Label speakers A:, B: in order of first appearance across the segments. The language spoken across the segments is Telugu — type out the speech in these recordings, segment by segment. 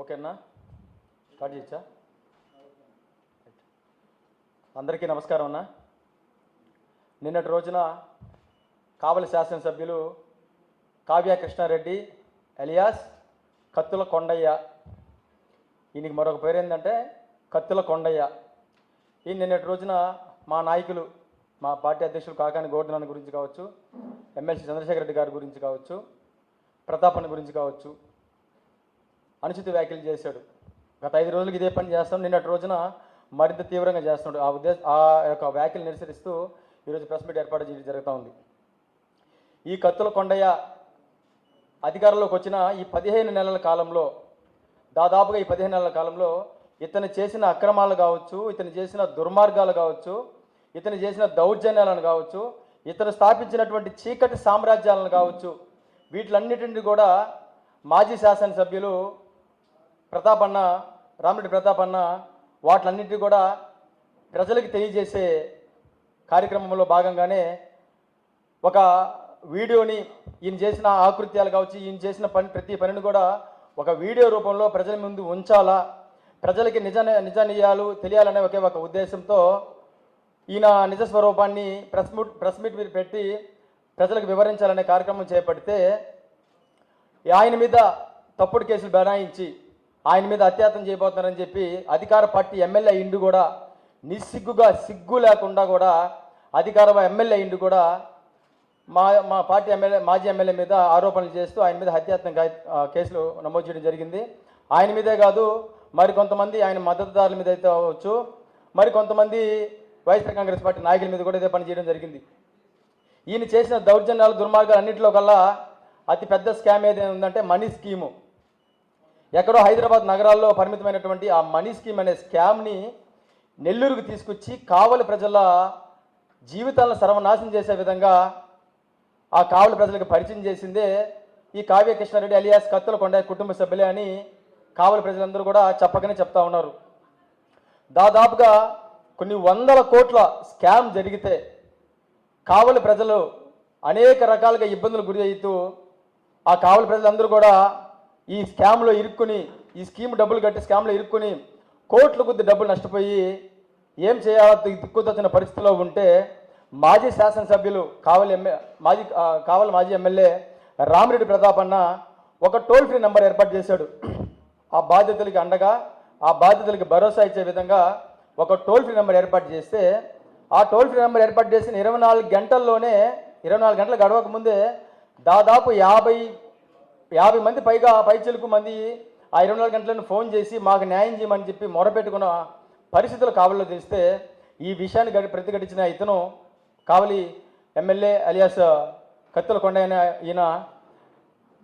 A: ఓకేనా? స్టార్ట్ చేయొచ్చా? అందరికీ నమస్కారం అన్న. నిన్నటి రోజున కావలి శాసనసభ్యులు కావ్య కృష్ణారెడ్డి ఎలియాస్ కత్తుల కొండయ్య. ఈయనకి మరొక పేరు ఏంటంటే కత్తుల కొండయ్య. ఈ నిన్నటి రోజున మా నాయకులు మా పార్టీ అధ్యక్షులు కాకాని గోవర్ధనాన్ని గురించి కావచ్చు ఎమ్మెల్సీ చంద్రశేఖర్ రెడ్డి గారి గురించి కావచ్చు ప్రతాపన్ గురించి కావచ్చు అనుచిత వ్యాఖ్యలు చేశాడు. గత ఐదు రోజులకి ఇదే పని చేస్తాం. నిన్నటి రోజున మరింత తీవ్రంగా చేస్తున్నాడు. ఆ ఉద్దేశ ఆ యొక్క వ్యాఖ్యలు నిరసరిస్తూ ఈరోజు ప్రెస్ మీట్ ఏర్పాటు చేయడం జరుగుతూ ఉంది. ఈ కత్తుల కొండయ్య అధికారంలోకి వచ్చిన ఈ పదిహేను నెలల కాలంలో దాదాపుగా ఈ పదిహేను నెలల కాలంలో ఇతను చేసిన అక్రమాలు కావచ్చు ఇతను చేసిన దుర్మార్గాలు కావచ్చు ఇతను చేసిన దౌర్జన్యాలను కావచ్చు ఇతను స్థాపించినటువంటి చీకటి సామ్రాజ్యాలను కావచ్చు వీటిలన్నిటిని కూడా మాజీ శాసనసభ్యులు ప్రతాపన్న రామిరెడ్డి ప్రతాపన్న వాటిలన్నింటినీ కూడా ప్రజలకు తెలియజేసే కార్యక్రమంలో భాగంగానే ఒక వీడియోని ఈయన చేసిన ఆకృత్యాలు కావచ్చు ఈయన చేసిన పని ప్రతి పనిని కూడా ఒక వీడియో రూపంలో ప్రజల ముందు ఉంచాలా? ప్రజలకి నిజ నిజ తెలియాలనే ఒకే ఒక ఉద్దేశంతో ఈయన నిజ స్వరూపాన్ని ప్రెస్ మీట్ ప్రెస్ మీట్ మీద పెట్టి ప్రజలకు వివరించాలనే కార్యక్రమం చేపడితే ఆయన మీద తప్పుడు కేసులు బనాయించి ఆయన మీద అత్యాతం చేయబోతున్నారని చెప్పి అధికార పార్టీ ఎమ్మెల్యే ఇండు కూడా నిస్సిగ్గుగా సిగ్గు లేకుండా కూడా అధికార ఎమ్మెల్యే ఇండు కూడా మా మా పార్టీ ఎమ్మెల్యే మాజీ ఎమ్మెల్యే మీద ఆరోపణలు చేస్తూ ఆయన మీద హత్యాత్మక కేసులు నమోదు చేయడం జరిగింది. ఆయన మీదే కాదు మరి కొంతమంది ఆయన మద్దతుదారుల మీద అయితే అవ్వచ్చు. మరి కొంతమంది వైఎస్ఆర్ కాంగ్రెస్ పార్టీ నాయకుల మీద కూడా ఇదే పని చేయడం జరిగింది. ఈయన చేసిన దౌర్జన్యాలు దుర్మార్గాలు అన్నింటిలో కల్లా అతి పెద్ద స్కామ్ ఏదైనా ఉందంటే మనీ స్కీము. ఎక్కడో హైదరాబాద్ నగరాల్లో పరిమితమైనటువంటి ఆ మనీ స్కీమ్ అనే స్కామ్ని నెల్లూరుకు తీసుకొచ్చి కావలి ప్రజల జీవితాలను సర్వనాశనం చేసే విధంగా ఆ కావలి ప్రజలకు పరిచయం చేసిందే ఈ కావ్య కృష్ణారెడ్డి అలియాస్ కత్తుల కొండ కుటుంబ సభ్యులే అని కావలి ప్రజలందరూ కూడా చెప్పకనే చెప్తా ఉన్నారు. దాదాపుగా కొన్ని వందల కోట్ల స్కామ్ జరిగితే కావలి ప్రజలు అనేక రకాలుగా ఇబ్బందులు గురి అవుతూ ఆ కావలి ప్రజలందరూ కూడా ఈ స్కామ్లో ఇరుక్కుని ఈ స్కీమ్ డబ్బులు కట్టి స్కామ్లో ఇరుక్కుని కోట్ల కొద్ది డబ్బులు నష్టపోయి ఏం చేయాలో దిక్కుతొచ్చిన పరిస్థితిలో ఉంటే మాజీ శాసనసభ్యులు కావలి ఎమ్మె మాజీ కావలి మాజీ ఎమ్మెల్యే రామిరెడ్డి ప్రతాప్ అన్న ఒక టోల్ ఫ్రీ నెంబర్ ఏర్పాటు చేశాడు. ఆ బాధితులకి అండగా ఆ బాధితులకి భరోసా ఇచ్చే విధంగా ఒక టోల్ ఫ్రీ నెంబర్ ఏర్పాటు చేస్తే ఆ టోల్ ఫ్రీ నెంబర్ ఏర్పాటు చేసిన ఇరవై నాలుగు గంటల్లోనే ఇరవై నాలుగు గంటలు గడవక ముందే దాదాపు యాభై యాభై మంది పైగా పైచిలుకు మంది ఆ ఇరవై నాలుగు గంటలను ఫోన్ చేసి మాకు న్యాయం చేయమని చెప్పి మొరపెట్టుకున్న పరిస్థితులు కావలిలో తెలిస్తే ఈ విషయాన్ని గడి ప్రతిఘటించిన ఇతను కావలి ఎమ్మెల్యే అలియాస్ కత్తుల కొండ ఈయన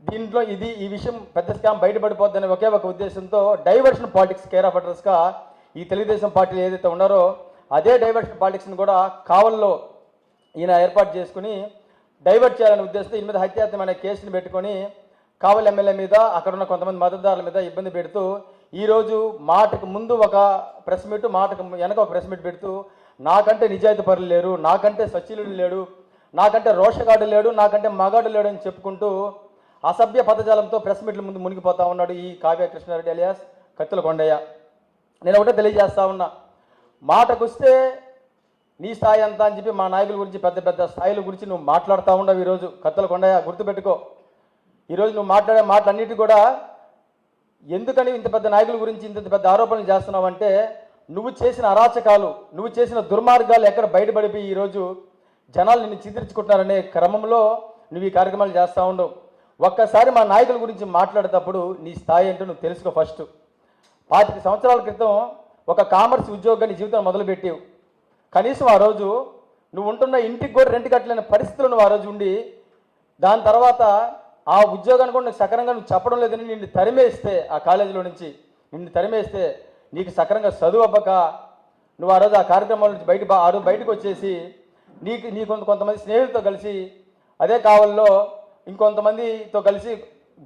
A: దీంట్లో ఇది ఈ విషయం పెద్ద స్కామ్ బయటపడిపోద్దని ఒకే ఒక ఉద్దేశంతో డైవర్షన్ పాలిటిక్స్ కేర్ ఆఫ్ అడ్రస్గా ఈ తెలుగుదేశం పార్టీలు ఏదైతే ఉన్నారో అదే డైవర్షన్ పాలిటిక్స్ని కూడా కావల్లో ఈయన ఏర్పాటు చేసుకుని డైవర్ట్ చేయాలనే ఉద్దేశంతో ఈయన మీద హత్యాత్మైన కేసుని పెట్టుకొని కావలి ఎమ్మెల్యే మీద అక్కడ ఉన్న కొంతమంది మద్దతుదారుల మీద ఇబ్బంది పెడుతూ ఈరోజు మాటకు ముందు ఒక ప్రెస్ మీట్ మాటకు వెనక ఒక ప్రెస్ మీట్ పెడుతూ నాకంటే నిజాయితీ పరులు లేరు నాకంటే సచిలుడు లేడు నాకంటే రోషగాడు లేడు నాకంటే మగాడు లేడు అని చెప్పుకుంటూ అసభ్య పదజాలంతో ప్రెస్ మీట్ల ముందు మునిగిపోతా ఉన్నాడు ఈ కావ్య కృష్ణారెడ్డి అలియాస్ కత్తుల కొండయ్య. నేను ఒకటే తెలియజేస్తా ఉన్నా మాటకొస్తే నీ స్థాయి అంతా అని చెప్పి మా నాయకుల గురించి పెద్ద పెద్ద స్థాయిల గురించి నువ్వు మాట్లాడుతూ ఉండవు ఈరోజు. కత్తుల కొండయ్య గుర్తుపెట్టుకో. ఈరోజు నువ్వు మాట్లాడే మాటలన్నిటి కూడా ఎందుకని ఇంత పెద్ద నాయకుల గురించి ఇంత పెద్ద ఆరోపణలు చేస్తున్నావు అంటే నువ్వు చేసిన అరాచకాలు నువ్వు చేసిన దుర్మార్గాలు ఎక్కడ బయటపడిపోయి ఈరోజు జనాలు నిన్ను చిదిర్చుకుంటున్నారనే క్రమంలో నువ్వు ఈ కార్యక్రమాలు చేస్తూ ఉండవు. ఒక్కసారి మా నాయకుల గురించి మాట్లాడేటప్పుడు నీ స్థాయి ఏంటో నువ్వు తెలుసుకో ఫస్ట్. పాతిక సంవత్సరాల క్రితం ఒక కామర్స్ ఉద్యోగాన్ని జీవితం మొదలుపెట్టావు. కనీసం ఆ రోజు నువ్వు ఉంటున్న ఇంటికి కూడా రెంట్ కట్టలేని పరిస్థితులు నువ్వు ఆ రోజు ఉండి దాని తర్వాత ఆ ఉద్యోగాన్ని కూడా నీకు సక్రంగా నువ్వు చెప్పడం లేదని నిన్ను తరిమేస్తే ఆ కాలేజీలో నుంచి నిన్ను తరిమేస్తే నీకు సక్రంగా చదువు అవ్వక నువ్వు ఆ రోజు ఆ కార్యక్రమాల నుంచి బయట ఆ రోజు బయటకు వచ్చేసి నీకు నీ కొంత కొంతమంది స్నేహితులతో కలిసి అదే కావల్లో ఇంకొంతమందితో కలిసి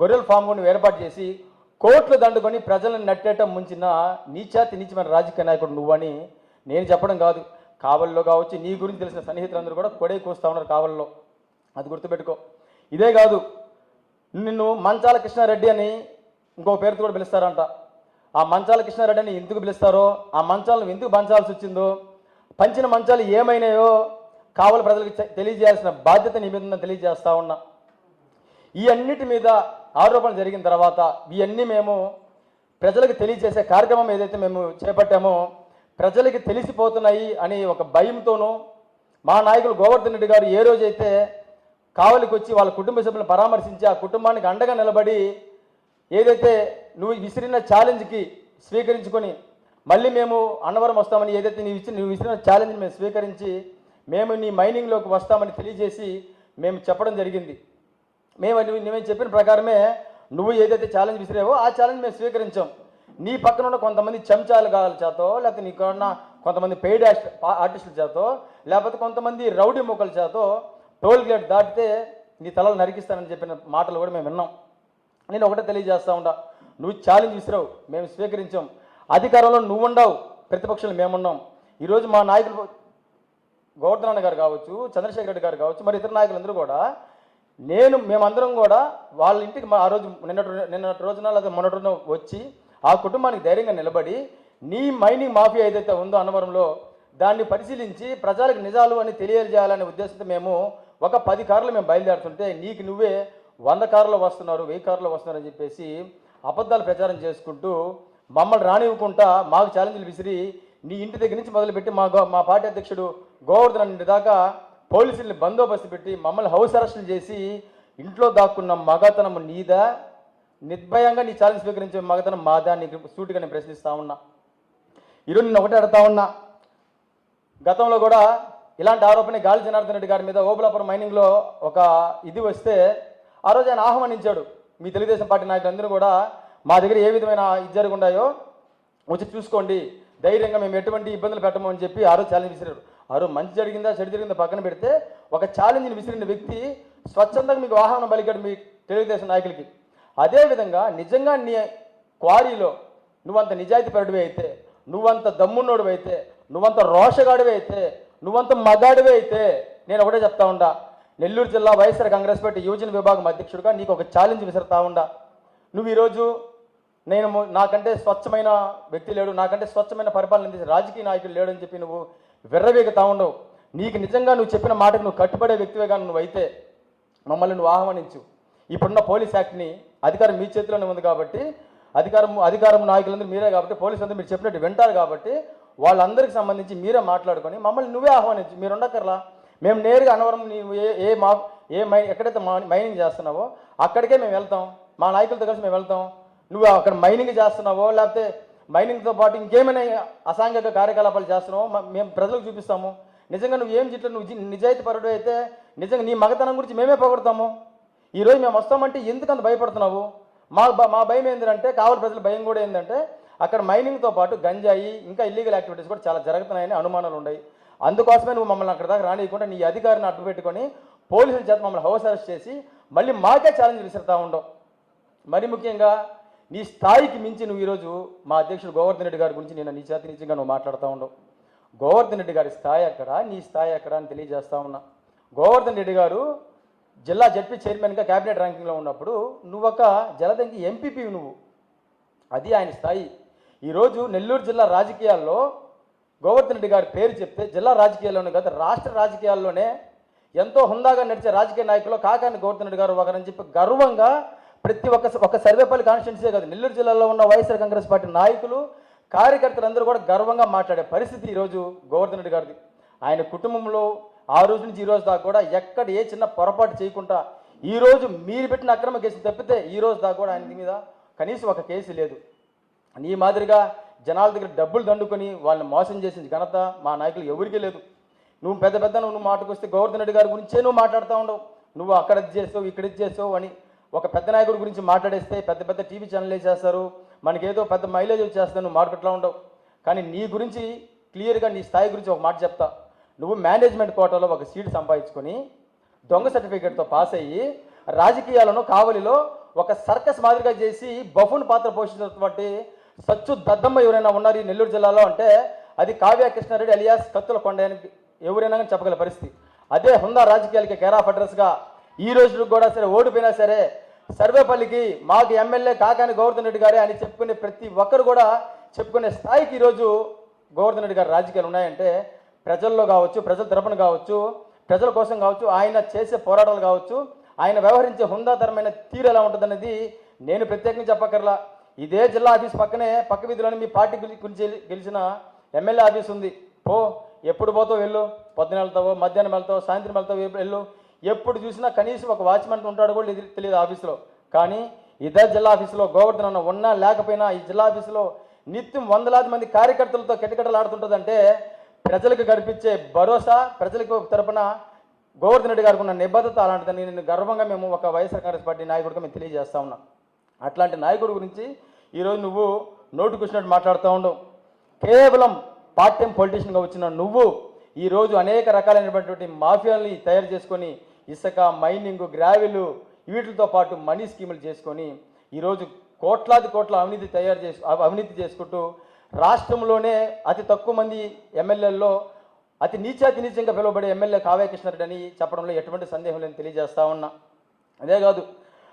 A: గొర్రెల ఫామ్ కొన్ని నువ్వు ఏర్పాటు చేసి కోట్లు దండుకొని ప్రజలను నట్టేయటం ముంచిన నీచాతి నీచమైన రాజకీయ నాయకుడు నువ్వని నేను చెప్పడం కాదు. కావల్లో కావచ్చు నీ గురించి తెలిసిన సన్నిహితులందరూ కూడా కొడే కూస్తూ ఉన్నారు కావల్లో. అది గుర్తుపెట్టుకో. ఇదే కాదు నిన్ను మంచాల కృష్ణారెడ్డి అని ఇంకో పేరుతో కూడా పిలుస్తారంట. ఆ మంచాల కృష్ణారెడ్డి అని ఎందుకు పిలుస్తారో ఆ మంచాలను ఎందుకు పంచాల్సి వచ్చిందో పంచిన మంచాలు ఏమైనాయో కావలి ప్రజలకు తెలియజేయాల్సిన బాధ్యత నీ మీద తెలియజేస్తా ఉన్నా. ఈ అన్నిటి మీద ఆరోపణ జరిగిన తర్వాత ఇవన్నీ మేము ప్రజలకు తెలియజేసే కార్యక్రమం ఏదైతే మేము చేపట్టామో ప్రజలకి తెలిసిపోతున్నాయి అని ఒక భయంతోనూ మా నాయకులు గోవర్ధన్ రెడ్డి గారు ఏ రోజైతే కావలికి వచ్చి వాళ్ళ కుటుంబ సభ్యులను పరామర్శించి ఆ కుటుంబానికి అండగా నిలబడి ఏదైతే నువ్వు విసిరిన ఛాలెంజ్కి స్వీకరించుకొని మళ్ళీ మేము అన్నవరం వస్తామని ఏదైతే నీవు ఇచ్చిన నువ్వు విసిరిన ఛాలెంజ్ని మేము స్వీకరించి మేము నీ మైనింగ్లోకి వస్తామని తెలియజేసి మేము చెప్పడం జరిగింది. మేము మేము చెప్పిన ప్రకారమే నువ్వు ఏదైతే ఛాలెంజ్ విసిరావో ఆ ఛాలెంజ్ మేము స్వీకరించాం. నీ పక్కన ఉన్న కొంతమంది చెంచాలు కావాలి చేతో లేకపోతే నీకున్న కొంతమంది పెయిడ్ ఆర్టిస్టుల చేతో లేకపోతే కొంతమంది రౌడీ మొక్కల చేతో టోల్ గేట్ దాటితే నీ తలలు నరికిస్తానని చెప్పిన మాటలు కూడా మేము విన్నాం. నేను ఒకటే తెలియజేస్తా ఉండా. నువ్వు ఛాలెంజ్ విసిరావు. మేము స్వీకరించాం. అధికారంలో నువ్వు ఉండవు ప్రతిపక్షాలు మేమున్నాం. ఈరోజు మా నాయకులు గోవర్ధనాన్న గారు కావచ్చు చంద్రశేఖర్ రెడ్డి గారు కావచ్చు మరి ఇతర నాయకులందరూ కూడా నేను మేమందరం కూడా వాళ్ళ ఇంటికి మా ఆ రోజు నిన్నటి నిన్నటి రోజున లేదా మొన్నటి రోజున వచ్చి ఆ కుటుంబానికి ధైర్యంగా నిలబడి నీ మైనింగ్ మాఫియా ఏదైతే ఉందో అన్నవరంలో దాన్ని పరిశీలించి ప్రజలకు నిజాలు అని తెలియజేయాలనే ఉద్దేశంతో మేము ఒక పది కార్లు మేము బయలుదేరుతుంటే నీకు నువ్వే వంద కార్లు వస్తున్నారు వెయ్యి కార్లు వస్తున్నారు అని చెప్పేసి అబద్ధాలు ప్రచారం చేసుకుంటూ మమ్మల్ని రానివ్వకుండా మాకు ఛాలెంజ్లు విసిరి నీ ఇంటి దగ్గర నుంచి మొదలుపెట్టి మా గో- మా పార్టీ అధ్యక్షుడు గోవర్ధన్ దాకా పోలీసుల్ని బందోబస్తు పెట్టి మమ్మల్ని హౌస్ అరెస్టులు చేసి ఇంట్లో దాక్కున్న మగతనం నీదా? నిర్భయంగా నీ ఛాలెంజ్ స్వీకరించే మగతనం మాదా? నీకు సూటిగా నేను ప్రశ్నిస్తా ఉన్నా. ఈరోజు నేను ఒకటే అడుగుతా ఉన్నా. గతంలో కూడా ఇలాంటి ఆరోపణ గాలి జనార్దన్ రెడ్డి గారి మీద ఓబులాపురం మైనింగ్లో ఒక ఇది వస్తే ఆ రోజు ఆయన ఆహ్వానించాడు. మీ తెలుగుదేశం పార్టీ నాయకులందరూ కూడా మా దగ్గర ఏ విధమైన ఇది జరుగుండాయో వచ్చి చూసుకోండి. ధైర్యంగా మేము ఎటువంటి ఇబ్బందులు పెట్టము అని చెప్పి ఆ రోజు ఛాలెంజ్ విసిరాడు ఆ రోజు మంచి జరిగిందా చెడు జరిగిందా పక్కన పెడితే ఒక ఛాలెంజ్ని విసిరిన వ్యక్తి స్వచ్ఛందంగా మీకు ఆహ్వానం పలికాడు మీ తెలుగుదేశం నాయకులకి. అదేవిధంగా నిజంగా నీ క్వారీలో నువ్వంత నిజాయితీ పరుడివి అయితే నువ్వంత దమ్మున్నోడివి అయితే నువ్వంత రోషగాడివి అయితే నువ్వంత మగాడివే అయితే నేను ఒకటే చెప్తా ఉండా. నెల్లూరు జిల్లా వైఎస్ఆర్ కాంగ్రెస్ పార్టీ యువజన విభాగం అధ్యక్షుడిగా నీకు ఒక ఛాలెంజ్ విసురుతా ఉండా. నువ్వు ఈరోజు నేను నాకంటే స్వచ్ఛమైన వ్యక్తి లేడు నాకంటే స్వచ్ఛమైన పరిపాలన అందించే రాజకీయ నాయకుడు లేడు అని చెప్పి నువ్వు విర్రవేగుతా ఉండవు నీకు నిజంగా నువ్వు చెప్పిన మాటకు నువ్వు కట్టుబడే వ్యక్తివే కానీ నువ్వు అయితే మమ్మల్ని నువ్వు ఆహ్వానించు. ఇప్పుడున్న పోలీస్ యాక్ట్ని అధికారం మీ చేతిలోనే ఉంది కాబట్టి అధికారం అధికారం నాయకులందరూ మీరే కాబట్టి పోలీసులందరూ మీరు చెప్పినట్టు వింటారు కాబట్టి వాళ్ళందరికి సంబంధించి మీరే మాట్లాడుకొని మమ్మల్ని నువ్వే ఆహ్వానించు. మీరు ఉండక్కర్లా. మేము నేరుగా అనవరం నువ్వు ఏ ఏ మా ఏ మై ఎక్కడైతే మా మైనింగ్ చేస్తున్నావో అక్కడికే మేము వెళ్తాం. మా నాయకులతో కలిసి మేము వెళ్తాం. నువ్వు అక్కడ మైనింగ్ చేస్తున్నావో లేకపోతే మైనింగ్తో పాటు ఇంకేమైనా అసాంఘిక కార్యకలాపాలు చేస్తున్నావో మేము ప్రజలకు చూపిస్తాము. నిజంగా నువ్వు ఏం చెట్లు నువ్వు నిజాయితీ పరుడు అయితే నిజంగా నీ మగతనం గురించి మేమే పొగడతాము. ఈరోజు మేము వస్తామంటే ఎందుకు అంత భయపడుతున్నావు? మా మా భయం ఏంటంటే కావలి ప్రజల భయం కూడా ఏంటంటే అక్కడ మైనింగ్తో పాటు గంజాయి ఇంకా ఇల్లీగల్ యాక్టివిటీస్ కూడా చాలా జరుగుతున్నాయని అనుమానాలు ఉన్నాయి. అందుకోసమే నువ్వు మమ్మల్ని అక్కడ దాకా రానియకుండా నీ అధికారిని అడ్డు పెట్టుకొని పోలీసుల చేత మమ్మల్ని హౌస్ అరెస్ట్ చేసి మళ్ళీ మాకే ఛాలెంజ్ విసురుతా ఉండవు మరి ముఖ్యంగా నీ స్థాయికి మించి నువ్వు ఈరోజు మా అధ్యక్షుడు గోవర్ధన్ రెడ్డి గారి గురించి నేను నీ చేతి నిజంగా నువ్వు మాట్లాడుతూ ఉండవు గోవర్ధన్ రెడ్డి గారి స్థాయి అక్కడ నీ స్థాయి అక్కడ అని తెలియజేస్తా ఉన్నా. గోవర్ధన్ రెడ్డి గారు జిల్లా జడ్పీ చైర్మన్గా క్యాబినెట్ ర్యాంకింగ్లో ఉన్నప్పుడు నువ్వు ఒక జలదంకి ఎంపీపీ నువ్వు. అది ఆయన స్థాయి. ఈరోజు నెల్లూరు జిల్లా రాజకీయాల్లో గోవర్ధన్ రెడ్డి గారి పేరు చెప్తే జిల్లా రాజకీయాల్లోనే కాదు రాష్ట్ర రాజకీయాల్లోనే ఎంతో హుందాగా నడిచే రాజకీయ నాయకులు కాకాని గోవర్ధన్ రెడ్డి గారు ఒకరని చెప్పి గర్వంగా ప్రతి ఒక్క ఒక సర్వేపల్లి కాన్స్టిట్యున్సీ కాదు నెల్లూరు జిల్లాలో ఉన్న వైఎస్ఆర్ కాంగ్రెస్ పార్టీ నాయకులు కార్యకర్తలందరూ కూడా గర్వంగా మాట్లాడే పరిస్థితి ఈరోజు గోవర్ధన్ రెడ్డి గారిది. ఆయన కుటుంబంలో ఆ రోజు నుంచి ఈ రోజు దాకా కూడా ఎక్కడ ఏ చిన్న పొరపాటు చేయకుండా ఈ రోజు మీరు పెట్టిన అక్రమ కేసు తప్పితే ఈ రోజు దాకా కూడా ఆయన మీద కనీసం ఒక కేసు లేదు. నీ మాదిరిగా జనాల దగ్గర డబ్బులు దండుకొని వాళ్ళని మోసం చేసిన ఘనత మా నాయకులు ఎవరికీ లేదు. నువ్వు పెద్ద పెద్ద నువ్వు మాటకొస్తే గోవర్ధన్ రెడ్డి గారి గురించే నువ్వు మాట్లాడుతూ ఉండవు. నువ్వు అక్కడ ఇది చేసావు ఇక్కడ ఇది చేసావు అని ఒక పెద్ద నాయకుడి గురించి మాట్లాడేస్తే పెద్ద పెద్ద టీవీ ఛానల్ చేస్తారు మనకేదో పెద్ద మైలేజ్ వచ్చేస్తాను నువ్వు మార్కెట్లో ఉండవు. కానీ నీ గురించి క్లియర్గా నీ స్థాయి గురించి ఒక మాట చెప్తా. నువ్వు మేనేజ్మెంట్ కోటాలో ఒక సీట్ సంపాదించుకొని దొంగ సర్టిఫికేట్తో పాస్ అయ్యి రాజకీయాలను కావలిలో ఒక సర్కస్ మాదిరిగా చేసి బఫున్ పాత్ర పోషించినటువంటి సచ్చు దద్దమ్మ ఎవరైనా ఉన్నారు ఈ నెల్లూరు జిల్లాలో అంటే అది కావ్య కృష్ణారెడ్డి అలియాస్ కత్తుల కొండయానికి ఎవరైనా కానీ చెప్పగల పరిస్థితి. అదే హుందా రాజకీయాలకి కేర్ ఆఫ్ అడ్రస్గా ఈ రోజు కూడా సరే ఓడిపోయినా సరే సర్వేపల్లికి మాకు ఎమ్మెల్యే కాకాని గోవర్ధన్ రెడ్డి గారే అని చెప్పుకునే ప్రతి ఒక్కరు కూడా చెప్పుకునే స్థాయికి ఈరోజు గోవర్ధన్ రెడ్డి గారి రాజకీయాలు ఉన్నాయంటే ప్రజల్లో కావచ్చు ప్రజల తరపున కావచ్చు ప్రజల కోసం కావచ్చు ఆయన చేసే పోరాటాలు కావచ్చు ఆయన వ్యవహరించే హుందాతరమైన తీరు ఎలా ఉంటుందనేది నేను ప్రత్యేకంగా చెప్పక్కర్లా. ఇదే జిల్లా ఆఫీస్ పక్కనే పక్క వీధిలోనే మీ పార్టీ గురించి గెలిచిన ఎమ్మెల్యే ఆఫీస్ ఉంది. పో ఎప్పుడు పోతావు వెళ్ళు. పొద్దున వెళ్తావో మధ్యాహ్నం వెళ్తావు సాయంత్రం వెళ్తావు ఎప్పుడు వెళ్ళు. ఎప్పుడు చూసినా కనీసం ఒక వాచ్మెన్ ఉంటాడు కూడా తెలియదు ఆఫీసులో. కానీ ఇదే జిల్లా ఆఫీసులో గోవర్ధన్ అన్న ఉన్నా లేకపోయినా ఈ జిల్లా ఆఫీసులో నిత్యం వందలాది మంది కార్యకర్తలతో కిటకిటలాడుతుంటుందంటే ప్రజలకు గడిపించే భరోసా ప్రజలకు తరపున గోవర్ధన్ రెడ్డి గారికి ఉన్న నిబద్ధత అలాంటిదని నేను గర్వంగా మేము ఒక వైఎస్ఆర్ కాంగ్రెస్ పార్టీ నాయకుడిగా మేము తెలియజేస్తా ఉన్నాం. అట్లాంటి నాయకుడి గురించి ఈరోజు నువ్వు నోటుకొచ్చినట్టు మాట్లాడుతూ ఉండవు కేవలం పార్ట్ టైం పొలిటీషియన్గా వచ్చిన నువ్వు ఈరోజు అనేక రకాలైనటువంటి మాఫియాల్ని తయారు చేసుకొని ఇసుక మైనింగ్ గ్రావెలు వీటితో పాటు మనీ స్కీములు చేసుకొని ఈరోజు కోట్లాది కోట్ల అవినీతి తయారు చేసు అవినీతి చేసుకుంటూ రాష్ట్రంలోనే అతి తక్కువ మంది ఎమ్మెల్యేల్లో అతి నీచాతి నీచంగా పిలువబడే ఎమ్మెల్యే కావ్య కృష్ణారెడ్డి అని చెప్పడంలో ఎటువంటి సందేహం లేని తెలియజేస్తా ఉన్నా. అదే కాదు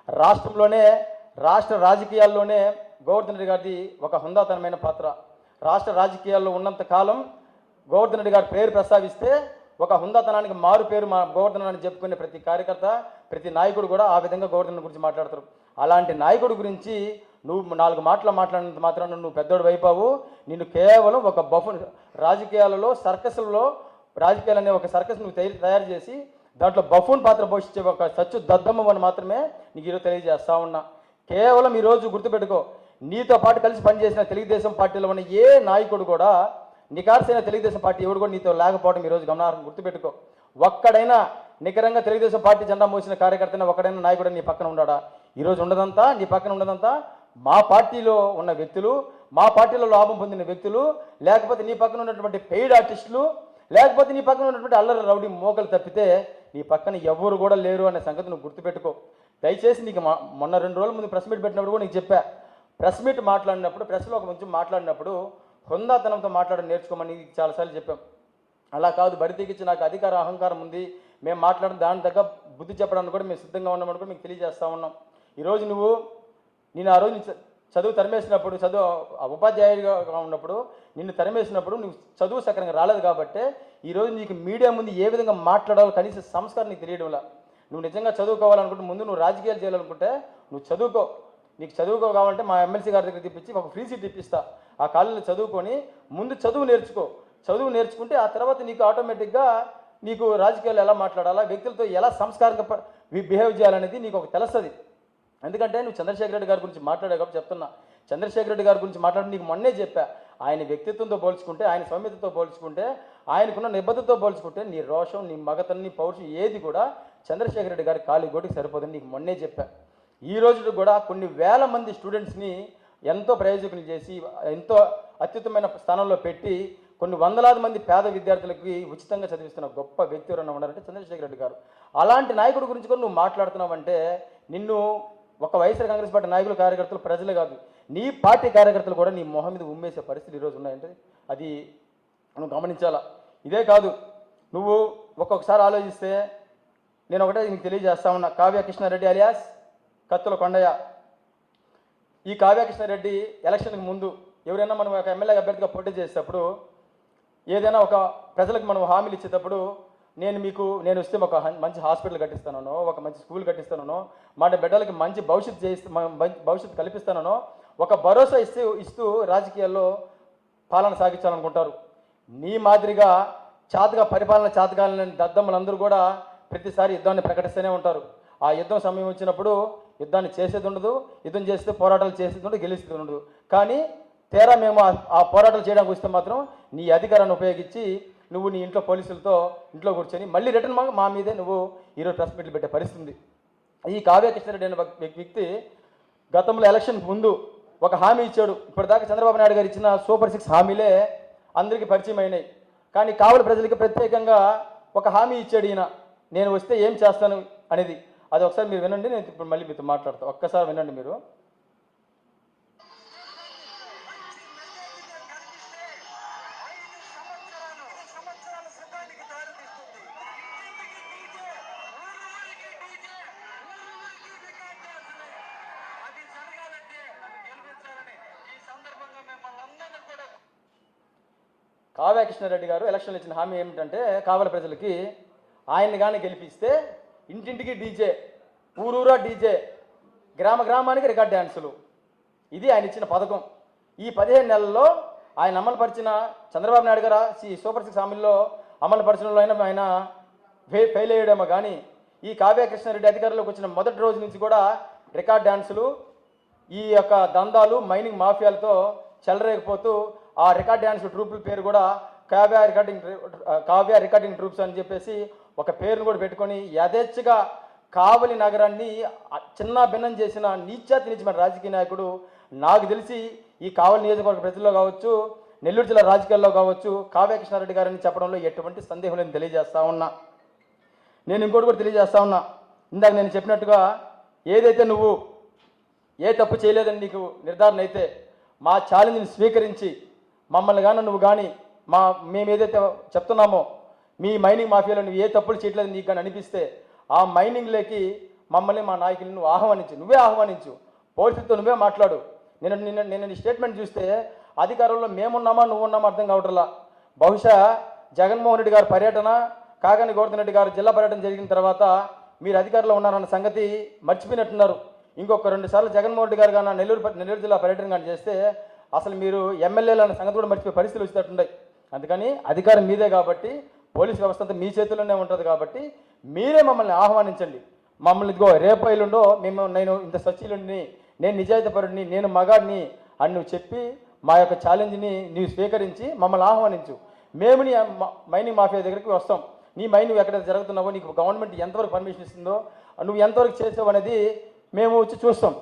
A: రాష్ట్రంలోనే రాష్ట్ర రాజకీయాల్లోనే గోవర్ధన్ రెడ్డి గారిది ఒక హుందాతనమైన పాత్ర. రాష్ట్ర రాజకీయాల్లో ఉన్నంత కాలం గోవర్ధన్ రెడ్డి గారి పేరు ప్రస్తావిస్తే ఒక హుందాతనానికి మారు పేరు మా గోవర్ధన్ అని చెప్పుకునే ప్రతి కార్యకర్త ప్రతి నాయకుడు కూడా ఆ విధంగా గోవర్ధన్ గురించి మాట్లాడతారు. అలాంటి నాయకుడి గురించి నువ్వు నాలుగు మాటలు మాట్లాడినంత మాత్రాన నువ్వు పెద్దోడు వైపావు నిన్ను కేవలం ఒక బఫు రాజకీయాలలో సర్కస్లలో రాజకీయాలు అనే ఒక సర్కస్ నువ్వు తయారు తయారు చేసి దాంట్లో బఫూన్ పాత్ర పోషించే ఒక సచ్చు దద్దమ్మని మాత్రమే నీకు ఈరోజు తెలియజేస్తా ఉన్నా. కేవలం ఈరోజు గుర్తుపెట్టుకో నీతో పాటు కలిసి పనిచేసిన తెలుగుదేశం పార్టీలో ఉన్న ఏ నాయకుడు కూడా నికార్సైన తెలుగుదేశం పార్టీ ఎవడు కూడా నీతో లేకపోవడం ఈరోజు గమనార్హం. గుర్తుపెట్టుకో ఒక్కడైనా నికరంగా తెలుగుదేశం పార్టీ జెండా మోసిన కార్యకర్తన ఒక్కడైనా నాయకుడు నీ పక్కన ఉండడా? ఈరోజు ఉండదంతా నీ పక్కన ఉండదంతా మా పార్టీలో ఉన్న వ్యక్తులు మా పార్టీలో లాభం పొందిన వ్యక్తులు లేకపోతే నీ పక్కన ఉన్నటువంటి పెయిడ్ ఆర్టిస్టులు లేకపోతే నీ పక్కన ఉన్నటువంటి అల్లరి రౌడీ మోకలు తప్పితే నీ పక్కన ఎవరు కూడా లేరు అనే సంగతి నువ్వు గుర్తుపెట్టుకో. దయచేసి నీకు మొన్న రెండు రోజుల ముందు ప్రెస్ మీట్ పెట్టినప్పుడు కూడా నీకు చెప్పా. ప్రెస్ మీట్ మాట్లాడినప్పుడు ప్రెస్లో ఒక మంచి మాట్లాడినప్పుడు హుందాతనంతో మాట్లాడడం నేర్చుకోమని చాలాసార్లు చెప్పాం. అలా కాదు బడి నాకు అధికార అహంకారం ఉంది. మేము మాట్లాడిన దాని దగ్గర బుద్ధి చెప్పడానికి కూడా మేము సిద్ధంగా ఉన్నామని కూడా మీకు తెలియజేస్తా ఉన్నాం. ఈరోజు నువ్వు నేను ఆ రోజు చ- చదువు తరిమేసినప్పుడు చదువు ఉపాధ్యాయుడిగా ఉన్నప్పుడు నిన్ను తరిమేసినప్పుడు నువ్వు చదువు సక్రంగా రాలేదు కాబట్టి ఈరోజు నీకు మీడియా ముందు ఏ విధంగా మాట్లాడాలో కనీస సంస్కారం నీకు తెలియడంలా నువ్వు నిజంగా చదువుకోవాలనుకుంటే ముందు నువ్వు రాజకీయాలు చేయాలనుకుంటే నువ్వు చదువుకో. నీకు చదువుకో కావాలంటే మా ఎమ్మెల్సీ గారి దగ్గర తెప్పించి ఒక ఫ్రీ సీట్ ఇప్పిస్తా. ఆ కాలేజీలో చదువుకొని ముందు చదువు నేర్చుకో. చదువు నేర్చుకుంటే ఆ తర్వాత నీకు ఆటోమేటిక్గా నీకు రాజకీయాలు ఎలా మాట్లాడాలా వ్యక్తులతో ఎలా సంస్కారంగా బిహేవ్ చేయాలనేది నీకు ఒక తెలుస్తుంది. ఎందుకంటే నువ్వు చంద్రశేఖర రెడ్డి గారి గురించి మాట్లాడావు కాబట్టి చెప్తున్నా. చంద్రశేఖర రెడ్డి గారి గురించి మాట్లాడి నీకు మొన్నే చెప్పా. ఆయన వ్యక్తిత్వంతో పోల్చుకుంటే ఆయన సౌమ్యతతో పోల్చుకుంటే ఆయనకున్న నిబద్ధతతో పోల్చుకుంటే నీ రోషం నీ మగతని నీ పౌరుషం ఏది కూడా చంద్రశేఖర రెడ్డి గారి ఖాళీ గోటికి సరిపోదని నీకు మొన్నే చెప్పా. ఈ రోజు కూడా కొన్ని వేల మంది స్టూడెంట్స్ని ఎంతో ప్రయోజకులు చేసి ఎంతో అత్యుత్తమైన స్థానంలో పెట్టి కొన్ని వందలాది మంది పేద విద్యార్థులకి ఉచితంగా చదివిస్తున్న గొప్ప వ్యక్తి ఎవరన్నా ఉన్నారంటే చంద్రశేఖర రెడ్డి గారు. అలాంటి నాయకుడి గురించి కూడా నువ్వు మాట్లాడుతున్నావంటే నిన్ను ఒక వైఎస్ఆర్ కాంగ్రెస్ పార్టీ నాయకులు కార్యకర్తలు ప్రజలే కాదు నీ పార్టీ కార్యకర్తలు కూడా నీ మొహం మీద ఉమ్మేసే పరిస్థితి ఈరోజు ఉన్నాయంటే అది నువ్వు గమనించాలా? ఇదే కాదు నువ్వు ఒక్కొక్కసారి ఆలోచిస్తే నేను ఒకటే మీకు తెలియజేస్తా ఉన్నా. కావ్య కృష్ణారెడ్డి అలియాస్ కత్తుల కొండయ్య. ఈ కావ్య కృష్ణారెడ్డి ఎలక్షన్కి ముందు ఎవరైనా మనం ఒక ఎమ్మెల్యే అభ్యర్థిగా పోటీ చేసేటప్పుడు ఏదైనా ఒక ప్రజలకు మనం హామీలు ఇచ్చేటప్పుడు నేను మీకు నేను వస్తే ఒక మంచి హాస్పిటల్ కట్టిస్తానో ఒక మంచి స్కూల్ కట్టిస్తానో మా బిడ్డలకి మంచి భవిష్యత్తు చేయిస్తా భవిష్యత్తు కల్పిస్తానో ఒక భరోసా ఇస్తూ ఇస్తూ రాజకీయాల్లో పాలన సాగించాలనుకుంటారు. నీ మాదిరిగా చాతగా పరిపాలన చాతకాలని దద్దమ్మలందరూ కూడా ప్రతిసారి యుద్ధాన్ని ప్రకటిస్తూనే ఉంటారు. ఆ యుద్ధం సమయం వచ్చినప్పుడు యుద్ధాన్ని చేసేది ఉండదు యుద్ధం చేస్తే పోరాటాలు చేసేది ఉండదు గెలిచేది ఉండదు. కానీ తేరా మేము ఆ- పోరాటాలు చేయడానికి వస్తే మాత్రం నీ అధికారాన్ని ఉపయోగించి నువ్వు నీ ఇంట్లో పోలీసులతో ఇంట్లో కూర్చొని మళ్ళీ రిటర్న్ మా మా మీదే నువ్వు ఈరోజు ప్రెస్ మీట్లు పెట్టే పరిస్థితి ఉంది. ఈ కావ్య కృష్ణారెడ్డి అనే వ్యక్తి గతంలో ఎలక్షన్ ముందు ఒక హామీ ఇచ్చాడు. ఇప్పటిదాకా చంద్రబాబు నాయుడు గారు ఇచ్చిన సూపర్ సిక్స్ హామీలే అందరికీ పరిచయం అయినాయి. కానీ కావలి ప్రజలకి ప్రత్యేకంగా ఒక హామీ ఇచ్చాడు ఈయన. నేను వస్తే ఏం చేస్తాను అనేది అది ఒకసారి మీరు వినండి నేను ఇప్పుడు మళ్ళీ మీతో మాట్లాడతాను ఒక్కసారి వినండి మీరు. కావ్యకృష్ణారెడ్డి గారు ఎలక్షన్లు ఇచ్చిన హామీ ఏమిటంటే కావల ప్రజలకి ఆయన్ని కానీ గెలిపిస్తే ఇంటింటికి డీజే ఊరూరా డీజే గ్రామ గ్రామానికి రికార్డ్ డ్యాన్సులు ఇది ఆయన ఇచ్చిన పథకం. ఈ పదిహేను నెలల్లో ఆయన అమలుపరిచిన చంద్రబాబు నాయుడు గారు ఈ సూపర్ సిక్స్ హామీల్లో అమలుపరచడంలో అయినా ఆయన ఫె- ఫెయిల్ అయ్యడమో కానీ ఈ కావ్య కృష్ణారెడ్డి అధికారంలోకి వచ్చిన మొదటి రోజు నుంచి కూడా రికార్డ్ డ్యాన్సులు ఈ యొక్క దందాలు మైనింగ్ మాఫియాలతో చెలరేగిపోతూ ఆ రికార్డ్ డ్యాన్స్ ట్రూపుల పేరు కూడా Kavya recording Kavya recording troupes అని చెప్పేసి ఒక పేరును కూడా పెట్టుకొని యథేచ్ఛగా కావలి నగరాన్ని చిన్న భిన్నం చేసిన నీచాతి నిజమైన రాజకీయ నాయకుడు నాకు తెలిసి ఈ కావలి నియోజకవర్గ ప్రజల్లో కావచ్చు నెల్లూరు జిల్లా రాజకీయాల్లో కావచ్చు కావ్యకృష్ణారెడ్డి గారిని గారని చెప్పడంలో ఎటువంటి సందేహం లేని తెలియజేస్తా ఉన్నా. నేను ఇంకోటి కూడా తెలియజేస్తా ఉన్నా. ఇందాక నేను చెప్పినట్టుగా ఏదైతే నువ్వు ఏ తప్పు చేయలేదని నీకు నిర్ధారణ అయితే మా ఛాలెంజ్ని స్వీకరించి మమ్మల్ని కానీ నువ్వు కానీ మా మేము ఏదైతే చెప్తున్నామో మీ మైనింగ్ మాఫియాలో నువ్వు ఏ తప్పులు చేయట్లేదు నీకు కానీ అనిపిస్తే ఆ మైనింగ్లోకి మమ్మల్ని మా నాయకులను నువ్వు ఆహ్వానించు. నువ్వే ఆహ్వానించు. పోలీసులతో నువ్వే మాట్లాడు. నేను నిన్న నిన్న నీ స్టేట్మెంట్ చూస్తే అధికారంలో మేమున్నామా నువ్వు ఉన్నామా అర్థం కావట్లా? బహుశా జగన్మోహన్ రెడ్డి గారి పర్యటన కాగాని గోవర్ధన్ రెడ్డి గారు జిల్లా పర్యటన జరిగిన తర్వాత మీరు అధికారంలో ఉన్నారన్న సంగతి మర్చిపోయినట్టున్నారు. ఇంకొక రెండు సార్లు జగన్మోహన్ రెడ్డి గారు కానీ నెల్లూరు నెల్లూరు జిల్లా పర్యటన కానీ చేస్తే అసలు మీరు ఎమ్మెల్యేలు అన్న సంగతి కూడా మర్చిపోయే పరిస్థితులు వచ్చేటట్టున్నాయి అందుకని అధికారం మీదే కాబట్టి పోలీస్ వ్యవస్థ అంతా మీ చేతిలోనే ఉంటుంది కాబట్టి మీరే మమ్మల్ని ఆహ్వానించండి. మమ్మల్ని ఇదిగో రేపు ఎల్లుండో మేము నేను ఇంత సచీలుడిని నేను నిజాయితీపరుడిని నేను మగాడిని అని నువ్వు చెప్పి మా యొక్క ఛాలెంజ్ని నీవు స్వీకరించి మమ్మల్ని ఆహ్వానించు. మేము నీ మైనింగ్ మాఫియా దగ్గరికి వస్తాం. నీ మైనింగ్ ఎక్కడ జరుగుతున్నావో నీకు గవర్నమెంట్ ఎంతవరకు పర్మిషన్ ఇస్తుందో నువ్వు ఎంతవరకు చేసావు అనేది మేము వచ్చి చూస్తాం.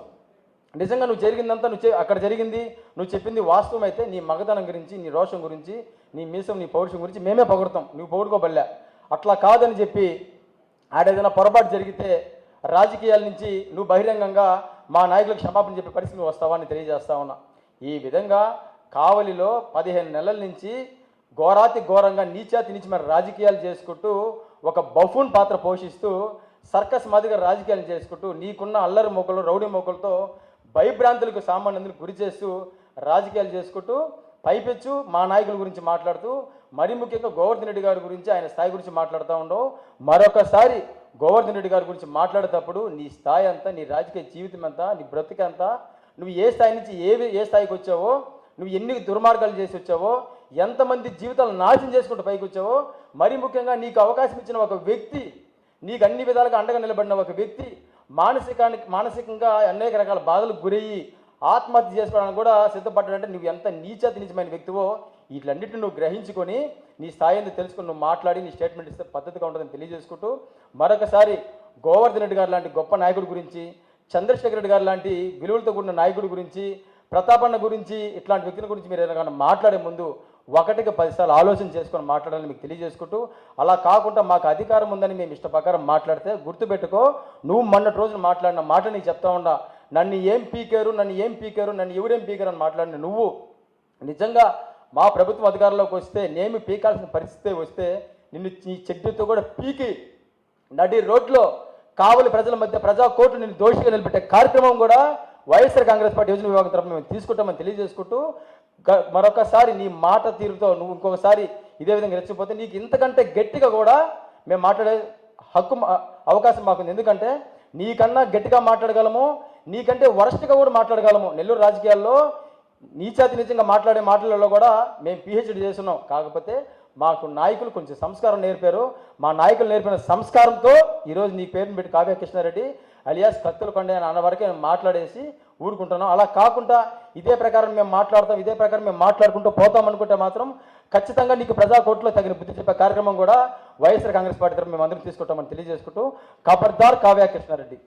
A: నిజంగా నువ్వు జరిగిందంతా నువ్వు అక్కడ జరిగింది నువ్వు చెప్పింది వాస్తవం అయితే నీ మగతనం గురించి నీ రోషం గురించి నీ మీసం నీ పౌరుషం గురించి మేమే పొగడతాం. నువ్వు పొగుడుకోబల్లా అట్లా కాదని చెప్పి ఆడేదైనా పొరపాటు జరిగితే రాజకీయాల నుంచి నువ్వు బహిరంగంగా మా నాయకులకు క్షమాపణ చెప్పే పరిస్థితి నువ్వు వస్తావా అని తెలియజేస్తా ఉన్నా. ఈ విధంగా కావలిలో పదిహేను నెలల నుంచి ఘోరాతి ఘోరంగా నీచాతి నీచమైన రాజకీయాలు చేసుకుంటూ ఒక బఫూన్ పాత్ర పోషిస్తూ సర్కస్ మాదిరిగా రాజకీయాలు చేసుకుంటూ నీకున్న అల్లరి మొక్కలు రౌడీ మొక్కలతో భయభ్రాంతులకు సామాన్యులకు గురి చేస్తూ రాజకీయాలు చేసుకుంటూ పైపెచ్చు మా నాయకుల గురించి మాట్లాడుతూ మరి ముఖ్యంగా గోవర్ధన్ రెడ్డి గారి గురించి ఆయన స్థాయి గురించి మాట్లాడుతూ ఉండవు. మరొకసారి గోవర్ధన్ రెడ్డి గారి గురించి మాట్లాడేటప్పుడు నీ స్థాయి అంతా నీ రాజకీయ జీవితం అంతా నీ బ్రతికంతా నువ్వు ఏ స్థాయి నుంచి ఏ ఏ స్థాయికి వచ్చావో నువ్వు ఎన్ని దుర్మార్గాలు చేసి వచ్చావో ఎంతమంది జీవితాలు నాశనం చేసుకుంటూ పైకి వచ్చావో మరి ముఖ్యంగా నీకు అవకాశం ఇచ్చిన ఒక వ్యక్తి నీకు అన్ని విధాలుగా అండగా నిలబడిన ఒక వ్యక్తి మానసికానికి మానసికంగా అనేక రకాల బాధలకు గురయ్యి ఆత్మహత్య చేసుకోవడానికి కూడా సిద్ధపడ్డాడంటే నువ్వు ఎంత నీచతి నిజమైన వ్యక్తివో వీటిలన్నింటిని నువ్వు గ్రహించుకొని నీ స్థాయిని తెలుసుకుని నువ్వు మాట్లాడి నీ స్టేట్మెంట్ ఇస్తే పద్ధతిగా ఉంటుందని తెలియజేసుకుంటూ మరొకసారి గోవర్ధన్ రెడ్డి గారు లాంటి గొప్ప నాయకుడి గురించి చంద్రశేఖర్ రెడ్డి గారు లాంటి విలువలతో కూడిన నాయకుడి గురించి ప్రతాపన్న గురించి ఇట్లాంటి వ్యక్తుల గురించి మీరు ఏదైనా మాట్లాడే ముందు ఒకటికి పదిసార్లు ఆలోచన చేసుకొని మాట్లాడాలని మీకు తెలియజేసుకుంటూ అలా కాకుండా మాకు అధికారం ఉందని మేము ఇష్ట ప్రకారం మాట్లాడితే గుర్తుపెట్టుకో నువ్వు మొన్నటి రోజున మాట్లాడిన మాట నీకు చెప్తా ఉండా నన్ను ఏం పీకారు నన్ను ఏం పీకారు నన్ను ఎవరేం పీకారు అని మాట్లాడిన నువ్వు నిజంగా మా ప్రభుత్వం అధికారంలోకి వస్తే నేమి పీకాల్సిన పరిస్థితి వస్తే నిన్ను నీ చెడ్డతో కూడా పీకి నడి రోడ్లో కావలి ప్రజల మధ్య ప్రజా కోర్టు నిన్ను దోషిగా నిలబెట్టే కార్యక్రమం కూడా వైఎస్ఆర్ కాంగ్రెస్ పార్టీ యోజన విభాగం తరఫున మేము తీసుకుంటామని తెలియజేసుకుంటూ మరొకసారి నీ మాట తీరుతో నువ్వు ఇంకొకసారి ఇదే విధంగా రెచ్చిపోతే నీకు ఇంతకంటే గట్టిగా కూడా మేము మాట్లాడే హక్కు అవకాశం మాకుంది. ఎందుకంటే నీకన్నా గట్టిగా మాట్లాడగలము నీకంటే వరస్ట్గా కూడా మాట్లాడగలము. నెల్లూరు రాజకీయాల్లో నీచాతి నిజంగా మాట్లాడే మాటలలో కూడా మేము పిహెచ్డి చేస్తున్నాం. కాకపోతే మాకు నాయకులు కొంచెం సంస్కారం నేర్పారు. మా నాయకులు నేర్పిన సంస్కారంతో ఈరోజు నీ పేరుని పెట్టి కావ్య కృష్ణారెడ్డి అలియాస్ కత్తుల కొండ అని అన్న వరకే మేము మాట్లాడేసి ఊరుకుంటున్నాం అలా కాకుండా ఇదే ప్రకారం మేము మాట్లాడతాం ఇదే ప్రకారం మేము మాట్లాడుకుంటూ పోతాం అనుకుంటే మాత్రం ఖచ్చితంగా నీకు ప్రజా కోర్టులో తగిన బుద్ధి చెప్పే కార్యక్రమం కూడా వైఎస్ఆర్ కాంగ్రెస్ పార్టీ తరఫున మేము అందరం తీసుకుంటామని తెలియజేసుకుంటూ ఖబర్దార్ కావ్య కృష్ణారెడ్డి